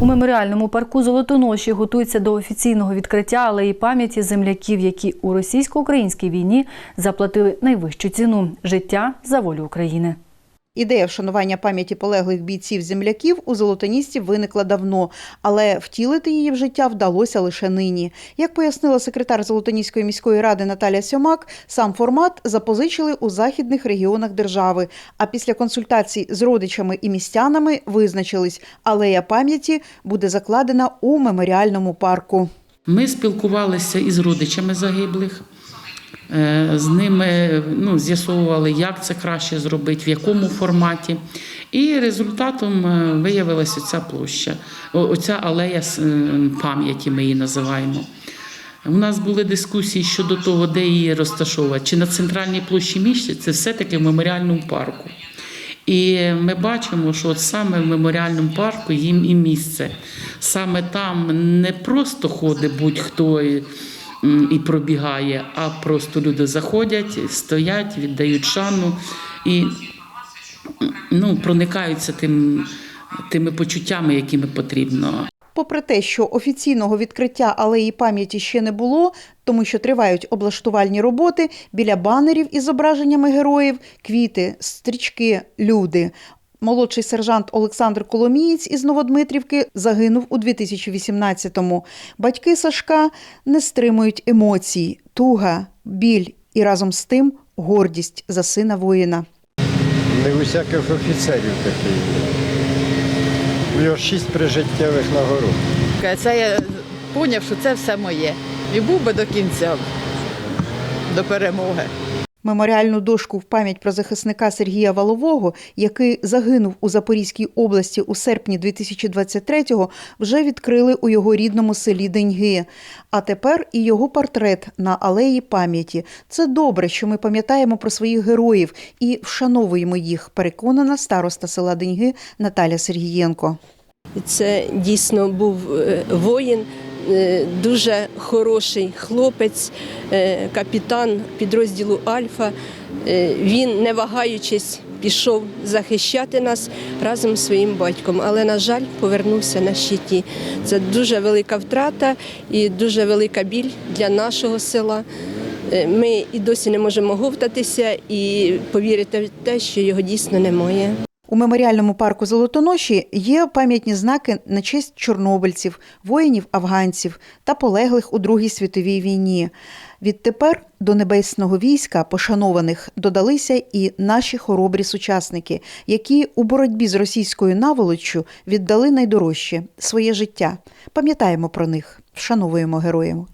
У меморіальному парку Золотоноші готуються до офіційного відкриття алеї пам'яті земляків, які у російсько-українській війні заплатили найвищу ціну життя за волю України. Ідея вшанування пам'яті полеглих бійців земляків у Золотоністі виникла давно, але втілити її в життя вдалося лише нині. Як пояснила секретар Золотоніської міської ради Наталя Сьомак, сам формат запозичили у західних регіонах держави. А після консультацій з родичами і містянами визначились, алея пам'яті буде закладена у меморіальному парку. Ми спілкувалися із родичами загиблих. Е, З ними ну, з'ясовували, як це краще зробити, в якому форматі. І результатом е, виявилася ця площа, оця алея е, пам'яті, ми її називаємо. У нас були дискусії щодо того, де її розташовувати, чи на центральній площі міста, це все-таки в меморіальному парку. І ми бачимо, що от саме в меморіальному парку їм і місце. Саме там не просто ходить будь-хто і, пробігає, а просто люди заходять, стоять, віддають шану і ну, проникаються тим, тими почуттями, якими потрібно. Попри те, що офіційного відкриття алеї пам'яті ще не було, тому що тривають облаштувальні роботи біля банерів із зображеннями героїв, квіти, стрічки, люди. Молодший сержант Олександр Коломієць із Новодмитрівки загинув у 2018-му. Батьки Сашка не стримують емоцій, туга, біль і разом з тим гордість за сина воїна. Не у всяких офіцерів такий. У нього шість прижиттєвих нагород. Це я зрозумів, що це все моє. І був би до кінця, до перемоги. Меморіальну дошку в пам'ять про захисника Сергія Валового, який загинув у Запорізькій області у серпні 2023-го, вже відкрили у його рідному селі Деньги. А тепер і його портрет на алеї пам'яті. Це добре, що ми пам'ятаємо про своїх героїв і вшановуємо їх. Переконана староста села Деньги Наталя Сергієнко. Це дійсно був е, воїн, дуже хороший хлопець, е, капітан підрозділу Альфа. Е, Він, не вагаючись, пішов захищати нас разом з своїм батьком, але, на жаль, повернувся на щиті. Це дуже велика втрата і дуже велика біль для нашого села. Е, Ми і досі не можемо говтатися і повірити в те, що його дійсно немає. У меморіальному парку Золотоноші є пам'ятні знаки на честь чорнобильців, воїнів-афганців та полеглих у Другій світовій війні. Відтепер до небесного війська пошанованих додалися і наші хоробрі сучасники, які у боротьбі з російською наволоччю віддали найдорожче своє життя. Пам'ятаємо про них, вшановуємо героїв.